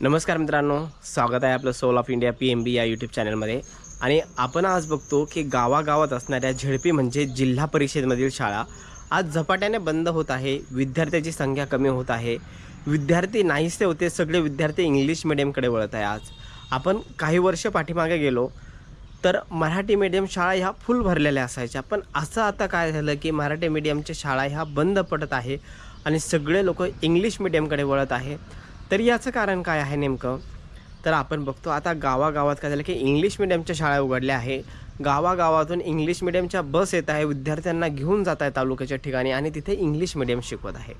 नमस्कार मित्रांनो स्वागत आहे आपलं soul of India P M B या यूट्यूब चॅनलमध्ये आणि आपण आज बघतो की गावागावात असणाऱ्या झेडपी म्हणजे जिल्हा परिषदेमधील शाळा आज झपाट्याने बंद होत आहे विद्यार्थ्याची संख्या कमी होत आहे. विद्यार्थी नाहीसे होते सगळे विद्यार्थी इंग्लिश मिडियमकडे वळत आहे आज. आपण काही वर्ष पाठीमागे गेलो तर मराठी मीडियम शाळा ह्या फुल भरलेल्या असायच्या. पण असं आता काय झालं की मराठी मीडियमच्या शाळा ह्या बंद पडत आहे आणि सगळे लोक इंग्लिश मिडियमकडे वळत आहे. तर याचं कारण काय आहे नेमकं? तर आपण बघतो आता गावागावात काय झालं की इंग्लिश मिडियमच्या शाळा उघडल्या आहे. गावागावातून इंग्लिश मिडियमच्या बस येत आहे विद्यार्थ्यांना घेऊन जात आहे तालुक्याच्या ठिकाणी आणि तिथे इंग्लिश मिडियम शिकवत आहे.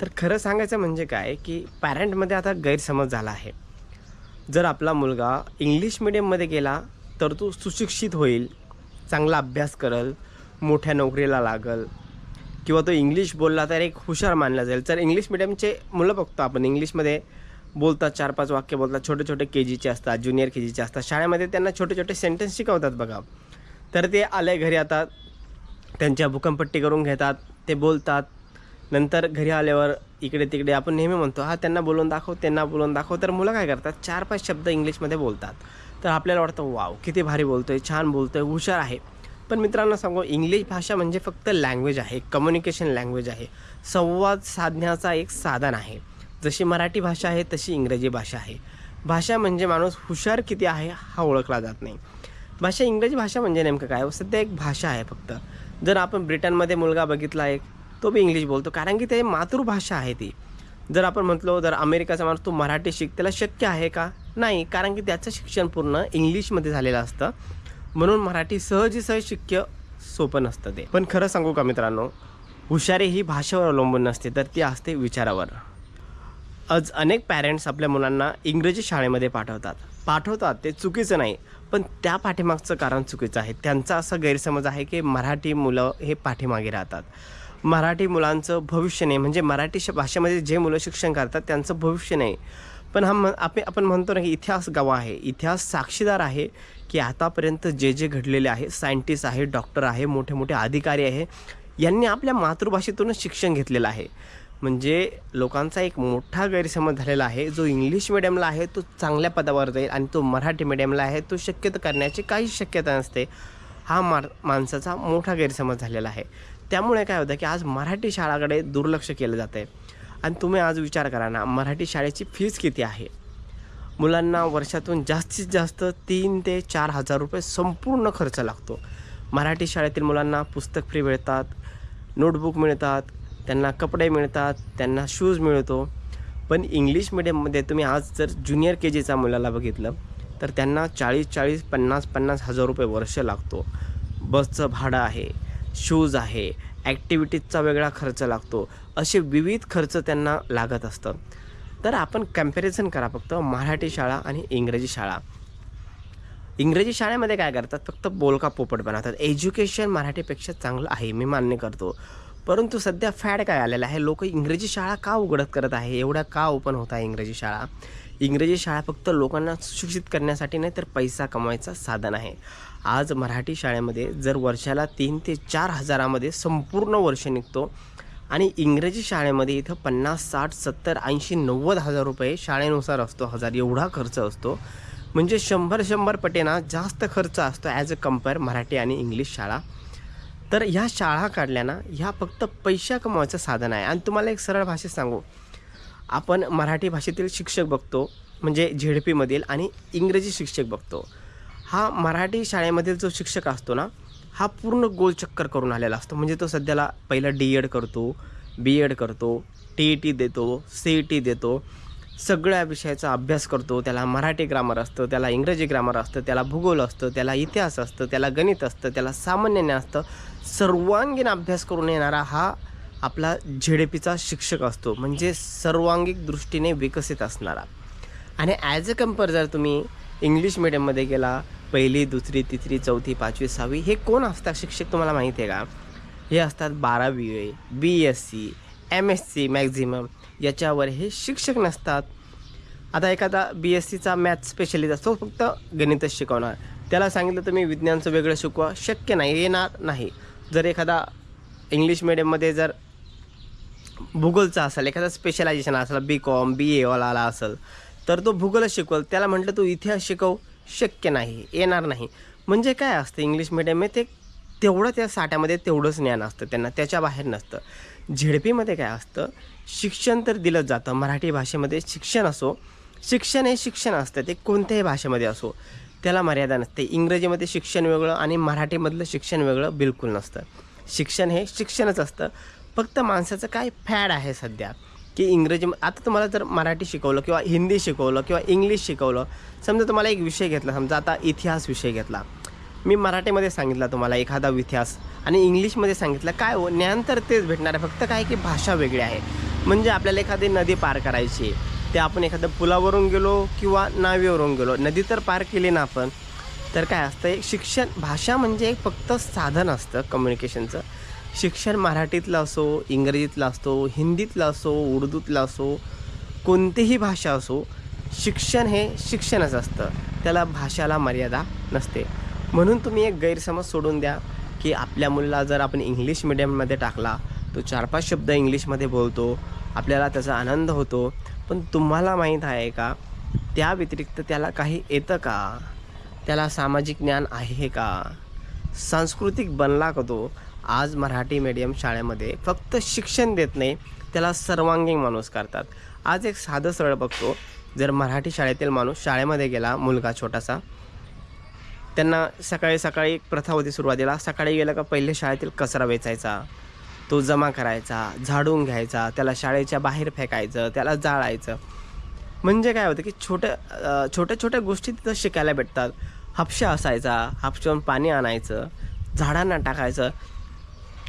तर खरं सांगायचं म्हणजे काय की पॅरेंटमध्ये आता गैरसमज झाला आहे. जर आपला मुलगा इंग्लिश मिडियममध्ये गेला तर तो सुशिक्षित होईल चांगला अभ्यास करल मोठ्या नोकरीला लागल किंवा तो इंग्लिश बोलला तर एक हुशार मानला जाईल. तर इंग्लिश मिडियमचे मुलं बघतो आपण. इंग्लिशमध्ये बोलतात चार पाच वाक्य बोलतात छोटे छोटे के जीचे असतात ज्युनियर के जीचे असतात. शाळेमध्ये त्यांना छोटे छोटे सेंटेन्स शिकवतात बघा. तर ते आले घरी आता त्यांच्या भूकंपट्टी करून घेतात ते बोलतात. नंतर घरी आल्यावर इकडे तिकडे आपण नेहमी म्हणतो हा त्यांना बोलून दाखव त्यांना बोलून दाखव. तर मुलं काय करतात? चार पाच शब्द इंग्लिशमध्ये बोलतात. तर आपल्याला वाटतं वाव किती भारी बोलतो आहे छान बोलतो आहे हुशार आहे. पण मित्रांनो सांगू इंग्लिश भाषा म्हणजे फक्त लँग्वेज आहे कम्युनिकेशन लँग्वेज आहे. संवाद साधण्याचा एक साधन आहे. जशी मराठी भाषा आहे तशी इंग्रजी भाषा आहे. भाषा म्हणजे माणूस हुशार किती आहे हा ओळखला जात नाही. भाषा इंग्रजी भाषा म्हणजे नेमकं काय? सध्या एक भाषा आहे फक्त. जर आपण ब्रिटनमध्ये मुलगा बघितला एक तो बी इंग्लिश बोलतो कारण की ते मातृभाषा आहे ती. जर आपण म्हटलो जर अमेरिकाचा माणूस तो मराठी शिक त्याला शक्य आहे का? नाही कारण की त्याचं शिक्षण पूर्ण इंग्लिशमध्ये झालेलं असतं. म्हणून मराठी सहजीसहज शक्य सोपं नसतं ते. पण खरं सांगू का मित्रांनो हुशारी ही भाषेवर अवलंबून नसते तर ती असते विचारावर. आज अनेक पॅरेंट्स आपल्या मुलांना इंग्रजी शाळेमध्ये पाठवतात. पाठवतात ते चुकीचं नाही पण त्या पाठीमागचं कारण चुकीचं आहे. त्यांचा असा गैरसमज आहे की मराठी मुलं हे पाठीमागे राहतात. मराठी मुलांचं भविष्य नाही. म्हणजे मराठी श भाषेमध्ये जे मुलं शिक्षण करतात त्यांचं भविष्य नाही. पण हा म आपण आपण म्हणतो ना की इतिहास गवा आहे. इतिहास साक्षीदार आहे की आतापर्यंत जे जे घडलेले आहे सायंटिस्ट आहे डॉक्टर आहे मोठे मोठे अधिकारी आहे यांनी आपल्या मातृभाषेतूनच शिक्षण घेतलेलं आहे. म्हणजे लोकांचा एक मोठा गैरसमज झालेला आहे. जो इंग्लिश मिडियमला आहे तो चांगल्या पदावर जाईल आणि तो मराठी मिडियमला आहे तो शक्यतो करण्याची काहीच शक्यता नसते. हा मार माणसाचा मोठा गैरसमज झालेला आहे. त्यामुळे काय होतं की आज मराठी शाळाकडे दुर्लक्ष केलं जातं आहे आणि तुम्ही आज विचार करा ना मराठी शाळेची फीज किती आहे? मुलांना वर्षातून जास्तीत जास्त तीन ते चार हजार रुपये संपूर्ण खर्च लागतो. मराठी शाळेतील मुलांना पुस्तक फ्री मिळतात नोटबुक मिळतात त्यांना कपडे मिळतात त्यांना शूज मिळतो. पण इंग्लिश मिडियममध्ये तुम्ही आज जर ज्युनियर के जीचा मुलाला बघितलं तर त्यांना चाळीस चाळीस पन्नास पन्नास हजार रुपये वर्ष लागतो. बसचं भाडं आहे शूज आहे ॲक्टिव्हिटीजचा वेगळा खर्च लागतो असे विविध खर्च त्यांना लागत असतं. तर आपण कंपॅरिझन करा फक्त मराठी शाळा आणि इंग्रजी शाळा. इंग्रजी शाळेमध्ये काय करतात? फक्त बोलका पोपट बनवतात. एज्युकेशन मराठीपेक्षा चांगलं आहे मी मान्य करतो. परंतु सध्या फॅड काय आलेलं आहे? लोक इंग्रजी शाळा का उघडत करत आहे? एवढ्या का ओपन होत आहे इंग्रजी शाळा? इंग्रजी शाळा फक्त लोकांना सुशिक्षित करण्यासाठी नाही तर पैसा कमवायचा साधन आहे. आज मराठी शाळेमध्ये जर वर्षाला तीन ते चार हजारामध्ये संपूर्ण वर्ष निघतो आणि इंग्रजी शाळेमध्ये इथं पन्नास साठ सत्तर ऐंशी नव्वद हजार रुपये शाळेनुसार असतो हजार एवढा खर्च असतो. म्हणजे शंभर शंभर पटेना जास्त खर्च असतो ॲज अ कंपेअर मराठी आणि इंग्लिश शाळा. तर ह्या शाळा काढल्या ना ह्या फक्त पैसा कमवायचं साधन आहे. आणि तुम्हाला एक सरळ भाषेत सांगू. आपण मराठी भाषेतील शिक्षक बघतो म्हणजे झेड पीमधील आणि इंग्रजी शिक्षक बघतो. हा मराठी शाळेमधील जो शिक्षक असतो ना हा पूर्ण गोलचक्कर करून आलेला असतो. म्हणजे तो सध्याला पहिलं डी एड करतो बी एड करतो टी ई टी देतो सी ई टी देतो सगळ्या विषयाचा अभ्यास करतो. त्याला मराठी ग्रामर असतं त्याला इंग्रजी ग्रामर असतं त्याला भूगोल असतं त्याला इतिहास असतं त्याला गणित असतं त्याला सामान्य ज्ञान असतं. सर्वांगीण अभ्यास करून येणारा हा आपला झेडेपीचा शिक्षक असतो. म्हणजे सर्वांगिक दृष्टीने विकसित असणारा. आणि ॲज अ कंपेअर जर तुम्ही इंग्लिश मिडियममध्ये गेला पहिली दुसरी तिसरी चौथी पाचवी सहावी हे कोण असतात शिक्षक तुम्हाला माहिती आहे का? हे असतात बारावी A B S C M S C maximum याच्यावर हे शिक्षक नसतात. आता एखादा बी एस सीचा मॅथ स्पेशलिस्ट असतो फक्त गणितच शिकवणार. त्याला सांगितलं तुम्ही विज्ञानचं वेगळं शिकवा. शक्य नाही येणार नाही. जर एखादा इंग्लिश मिडियममध्ये जर भूगोलचा असेल एखादा स्पेशलायझेशन असेल बी कॉम बी एवाला असेल तर तो भूगोल शिकवल त्याला म्हटलं तू इतिहास शिकव शक्य नाही येणार नाही. म्हणजे काय असतं इंग्लिश मिडियम ते तेवढं त्या साठ्यामध्ये तेवढंच ज्ञान असतं त्यांना त्याच्या बाहेर नसतं. झेडपीमध्ये काय असतं शिक्षण तर दिलंच जातं मराठी भाषेमध्ये शिक्षण असो शिक्षण हे शिक्षण असतं ते कोणत्याही भाषेमध्ये असो त्याला मर्यादा नसते. इंग्रजीमध्ये शिक्षण वेगळं आणि मराठीमधलं शिक्षण वेगळं बिलकुल नसतं. शिक्षण हे शिक्षणच असतं. फक्त माणसाचं काय फॅड आहे सध्या? की इंग्रजी आता तुम्हाला जर मराठी शिकवलं किंवा हिंदी शिकवलं किंवा इंग्लिश शिकवलं समजा तुम्हाला एक विषय घेतला समजा आता इतिहास विषय घेतला. मी मराठीमध्ये सांगितला तुम्हाला एखादा इतिहास आणि इंग्लिशमध्ये सांगितलं काय हो? ज्ञान तर तेच भेटणार आहे. फक्त काय की भाषा वेगळी आहे. म्हणजे आपल्याला एखादी नदी पार करायची ते आपण एखाद्या पुलावरून गेलो किंवा नावेवरून गेलो. नदी तर पार केली ना आपण तर काय असतं? एक शिक्षण भाषा म्हणजे एक फक्त साधन असतं कम्युनिकेशनचं शिक्षण मराठीतलं असो इंग्रजीतलं असो हिंदीतलं असो उर्दूतलं असो कोणतीही भाषा असो शिक्षण हे शिक्षणच असतं. त्याला भाषाला मर्यादा नसते. म्हणून तुम्ही एक गैरसमज सोडून द्या की आपल्या मुलाला जर आपण इंग्लिश मिडियममध्ये टाकला तो चार पाच शब्द इंग्लिशमध्ये बोलतो आपल्याला त्याचा आनंद होतो. पण तुम्हाला माहीत आहे का त्या व्यतिरिक्त त्याला काही येतं का? त्याला सामाजिक ज्ञान आहे का? सांस्कृतिक बनला का तो? आज मराठी मीडियम शाळेमध्ये फक्त शिक्षण देत नाही त्याला सर्वांगीण माणूस करतात. आज एक साधं सरळ बघतो जर मराठी शाळेतील माणूस शाळेमध्ये गेला मुलगा छोटासा त्यांना सकाळी सकाळी एक प्रथा होती सुरुवातीला सकाळी गेलं का पहिले शाळेतील कचरा वेचायचा तो जमा करायचा झाडून घ्यायचा त्याला शाळेच्या बाहेर फेकायचं त्याला जाळायचं. म्हणजे काय होतं की छोट्या छोट्या छोट्या गोष्टी तिथं शिकायला भेटतात. हापशा असायचा हापशावरून पाणी आणायचं झाडांना टाकायचं.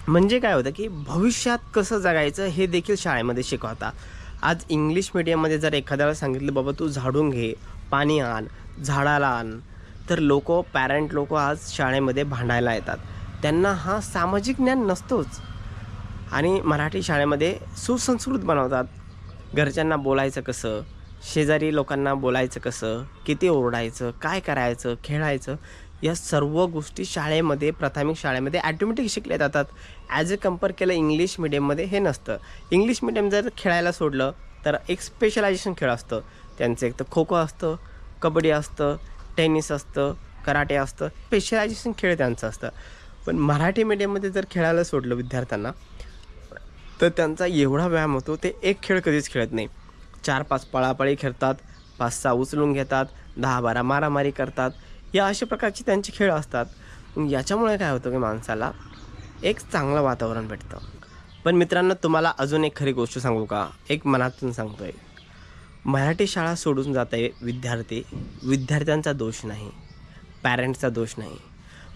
म्हणजे काय होतं की भविष्यात कसं जगायचं हे देखील शाळेमध्ये शिकवतात आज इंग्लिश मिडियममध्ये जर एखाद्याला सांगितलं बाबा तू झाडून घे पाणी आण झाडाला आण तर लोक पॅरेंट लोक आज शाळेमध्ये भांडायला येतात. त्यांना हा सामाजिक ज्ञान नसतोच. आणि मराठी शाळेमध्ये सुसंस्कृत बनवतात. घरच्यांना बोलायचं कसं शेजारी लोकांना बोलायचं कसं किती ओरडायचं काय करायचं खेळायचं या सर्व गोष्टी शाळेमध्ये प्राथमिक शाळेमध्ये ॲटोमॅटिक शिकल्या जातात. ॲज अ कंपेअर केलं इंग्लिश मिडियममध्ये हे नसतं. इंग्लिश मिडियम जर खेळायला सोडलं तर एक स्पेशलायझेशन खेळ असतं. त्यांचं एक तर खो खो असतं कबड्डी असतं टेनिस असतं कराटे असतं. स्पेशलायझेशन खेळ त्यांचं असतं. पण मराठी मीडियममध्ये जर खेळायला सोडलं विद्यार्थ्यांना तर त्यांचा एवढा व्यायाम होतो ते एक खेळ कधीच खेळत नाही. चार पाच पळापळी खेळतात पाच सहा उचलून घेतात दहा बारा मारामारी करतात. या अशा प्रकारचे त्यांचे खेळ असतात. याच्यामुळे काय होतं की माणसाला एक चांगलं वातावरण भेटतं. पण मित्रांनो तुम्हाला अजून एक खरी गोष्ट सांगू का? एक मनातून सांगतोय. मराठी शाळा सोडून जात आहे विद्यार्थी. विद्यार्थ्यांचा दोष नाही. पॅरेंट्सचा दोष नाही.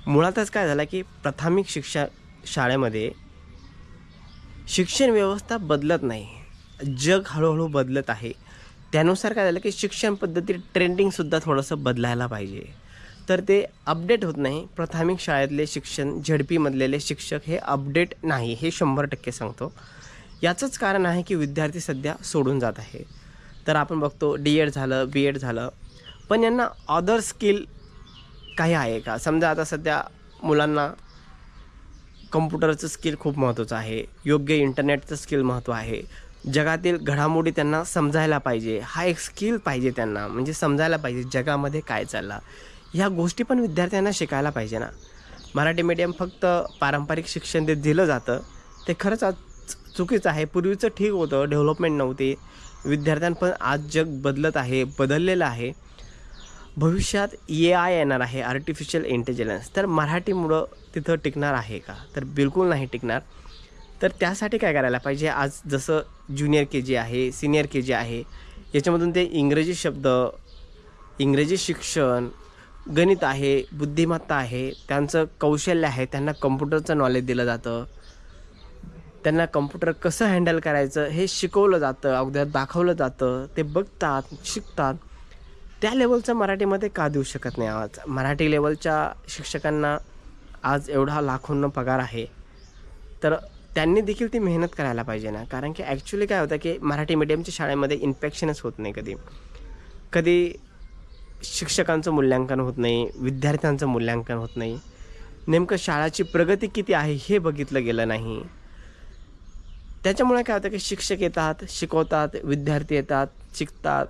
मुळातच काय झालं की प्राथमिक शिक्षा शाळेमध्ये शिक्षण व्यवस्था बदलत नाही. जग हळूहळू बदलत आहे. त्यानुसार काय झालं की शिक्षण पद्धती ट्रेंडिंगसुद्धा थोडंसं बदलायला पाहिजे. तर ते अपडेट होत नाही. प्राथमिक शाळेतले शिक्षण झडपीमधलेले शिक्षक हे अपडेट नाही हे शंभर टक्के सांगतो. याचंच कारण आहे की विद्यार्थी सध्या सोडून जात आहे. तर आपण बघतो डी एड झालं बी एड झालं. पण यांना अदर स्किल काही आहे का? समजा आता सध्या मुलांना कम्प्युटरचं स्किल खूप महत्त्वाचं आहे. योग्य इंटरनेटचं स्किल महत्त्व आहे. जगातील घडामोडी त्यांना समजायला पाहिजे. हा एक स्किल पाहिजे त्यांना. म्हणजे समजायला पाहिजे जगामध्ये काय चालला. ह्या गोष्टी पण विद्यार्थ्यांना शिकायला पाहिजे ना. मराठी मीडियम फक्त पारंपरिक शिक्षण जे दिलं जातं. ते खरंच आज चुकीचं आहे. पूर्वीचं ठीक होतं. डेव्हलपमेंट नव्हती. विद्यार्थ्यां पण आज जग बदलत आहे बदललेलं आहे. भविष्यात ए आय येणार आहे आर्टिफिशियल इंटेलिजन्स तर मराठीमुळं तिथं टिकणार आहे का? तर बिलकुल नाही टिकणार. तर त्यासाठी काय करायला पाहिजे? आज जसं ज्युनियर के जी आहे सिनियर के जी आहे याच्यामधून ते इंग्रजी शब्द इंग्रजी शिक्षण गणित आहे बुद्धिमत्ता आहे त्यांचं कौशल्य आहे त्यांना कम्प्युटरचं नॉलेज दिलं जातं. त्यांना कम्प्युटर कसं हँडल करायचं हे शिकवलं जातं अगोदर दाखवलं जातं ते बघतात शिकतात. त्या लेवलचं मराठीमध्ये का देऊ शकत नाही आज? मराठी लेवलच्या शिक्षकांना आज एवढा लाखोंना पगार आहे. तर त्यांनी देखील ती मेहनत करायला पाहिजे ना. कारण की ॲक्च्युली काय होतं की मराठी मीडियमच्या शाळेमध्ये इन्फेक्शनच होत नाही कधी. कधी शिक्षकांचं मूल्यांकन होत नाही विद्यार्थ्यांचं मूल्यांकन होत नाही. नेमकं शाळाची प्रगती किती आहे हे बघितलं गेलं नाही. त्याच्यामुळे काय होतं की शिक्षक येतात शिकवतात विद्यार्थी येतात शिकतात.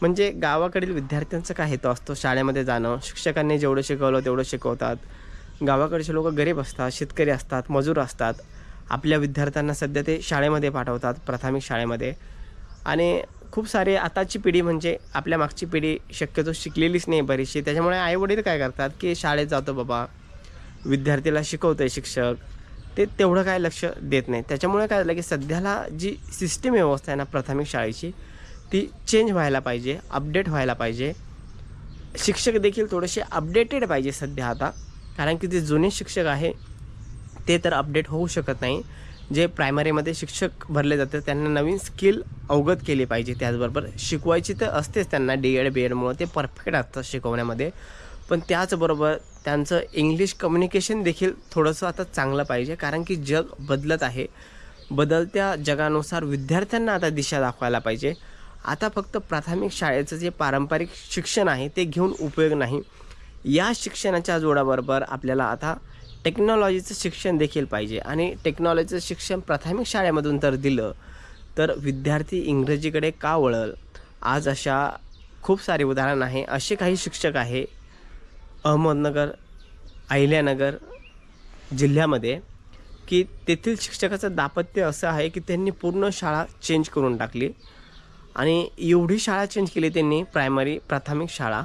म्हणजे गावाकडील विद्यार्थ्यांचा काय हेतू असतो शाळेमध्ये जाणं? शिक्षकांनी जेवढं शिकवलं तेवढं शिकवतात. गावाकडचे लोक गरीब असतात शेतकरी असतात मजूर असतात. आपल्या विद्यार्थ्यांना सध्या ते शाळेमध्ये पाठवतात प्राथमिक शाळेमध्ये. आणि खूप सारे आताची पिढी म्हणजे आपल्या मागची पिढी शक्यतो शिकलेलीच नाही बरीचशी. त्याच्यामुळे आईवडील काय करतात की शाळेत जातो बाबा विद्यार्थीला शिकवतं आहे शिक्षक ते तेवढं काय लक्ष देत नाही. त्याच्यामुळे काय झालं की सध्याला जी सिस्टीम व्यवस्था आहे ना प्राथमिक शाळेची ती चेंज व्हायला पाहिजे अपडेट व्हायला पाहिजे. शिक्षक देखील थोडेसे अपडेटेड पाहिजे सध्या आता कारण की जे जुने शिक्षक आहे ते तर अपडेट होऊ शकत नाही. जे प्रायमरीमध्ये शिक्षक भरले जातात त्यांना नवीन स्किल अवगत केली पाहिजे. त्याचबरोबर शिकवायची तर असतेच त्यांना डी एड बी एडमुळं ते परफेक्ट असतात शिकवण्यामध्ये. पण त्याचबरोबर त्यांचं इंग्लिश कम्युनिकेशन देखील थोडंसं आता चांगलं पाहिजे कारण की जग बदलत आहे. बदलत्या जगानुसार विद्यार्थ्यांना आता दिशा दाखवायला पाहिजे. आता फक्त प्राथमिक शाळेचं जे पारंपरिक शिक्षण आहे ते घेऊन उपयोग नाही. या शिक्षणाच्या जोडाबरोबर आपल्याला आता टेक्नॉलॉजीचं शिक्षण देखील पाहिजे. आणि टेक्नॉलॉजीचं शिक्षण प्राथमिक शाळेमधून तर दिलं तर विद्यार्थी इंग्रजीकडे का वळल? आज अशा खूप सारे उदाहरण आहे. असे काही शिक्षक आहे अहमदनगर अहिल्यानगर जिल्ह्यामध्ये की तेथील शिक्षकाचं दापत्य असं आहे की त्यांनी पूर्ण शाळा चेंज करून टाकली. आणि एवढी शाळा चेंज केली त्यांनी प्रायमरी प्राथमिक शाळा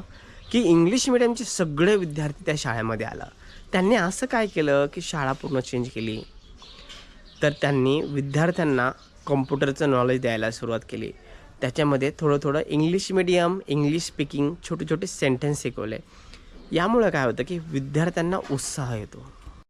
की इंग्लिश मिडियमचे सगळे विद्यार्थी त्या शाळेमध्ये आला. त्यांनी असं काय केलं की शाळा पूर्ण चेंज केली? तर त्यांनी विद्यार्थ्यांना कॉम्प्युटरचं नॉलेज द्यायला सुरुवात केली. त्याच्यामध्ये थोडं थोडं इंग्लिश मिडियम इंग्लिश स्पीकिंग छोटे छोटे सेंटेन्स शिकवले. यामुळं काय होतं की विद्यार्थ्यांना उत्साह येतो.